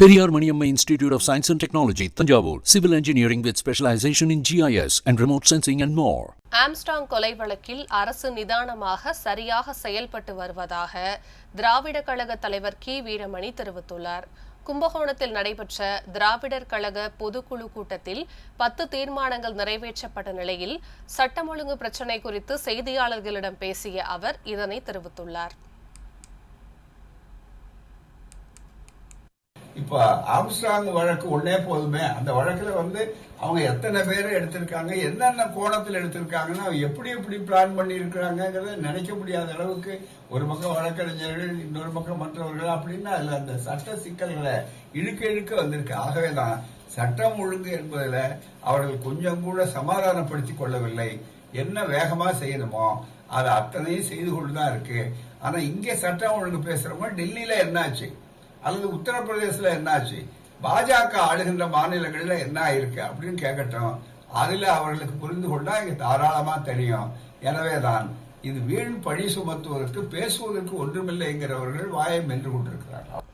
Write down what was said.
Periyar Maniammai institute of science and technology Thanjavur. Civil engineering with specialisation in GIS and remote sensing and more Armstrong கொலை வழக்கில் அரசு நிதானமாக சரியாக செயல்பட்டு வருவதாக திராவிட கழக தலைவர் கி. வீரமணி தெரிவித்துள்ளார். கும்பகோணத்தில் நடைபெற்ற திராவிடர் கழக பொதுக்குழு கூட்டத்தில் பத்து தீர்மானங்கள் நிறைவேற்றப்பட்ட நிலையில் சட்டம் ஒழுங்கு பிரச்சினை குறித்து செய்தியாளர்களிடம் பேசிய அவர் இதனை தெரிவித்துள்ளார். இப்ப ஆம்ஸ்ட்ராங் வழக்கு ஒன்னே போதுமே. அந்த வழக்குல வந்து அவங்க எத்தனை பேர் எடுத்திருக்காங்க என்னென்ன கோணத்தில் எடுத்திருக்காங்கன்னா அவங்க எப்படி எப்படி பிளான் பண்ணி இருக்கிறாங்கிறத நினைக்க முடியாத அளவுக்கு ஒரு பக்கம் வழக்கறிஞர்கள் இன்னொரு பக்கம் மற்றவர்கள் அப்படின்னா அதுல அந்த சட்ட சிக்கல்களை இழுக்க இழுக்க வந்திருக்கு. ஆகவேதான் சட்டம் ஒழுங்கு என்பதில் அவர்கள் கொஞ்சம் கூட சமாதானப்படுத்திக் கொள்ளவில்லை. என்ன வேகமா செய்யணுமோ அதை அத்தனையும் செய்து கொண்டுதான் இருக்கு. ஆனா இங்கே சட்டம் ஒழுங்கு பேசுறோமோ டெல்லியில என்னாச்சு? அல்லது உத்தரப்பிரதேசல என்னாச்சு? பாஜக ஆளுகின்ற மாநிலங்களில் என்ன ஆயிருக்கு அப்படின்னு கேட்கட்டும் அதில் அவர்களுக்கு புரிந்து கொண்டா இங்கே தாராளமாக தெரியும். எனவே தான் இது வீண் பழி சுமத்துவதற்கு பேசுவதற்கு ஒன்றுமில்லைங்கிறவர்கள் வாயை மென்று கொண்டிருக்கிறார்கள்.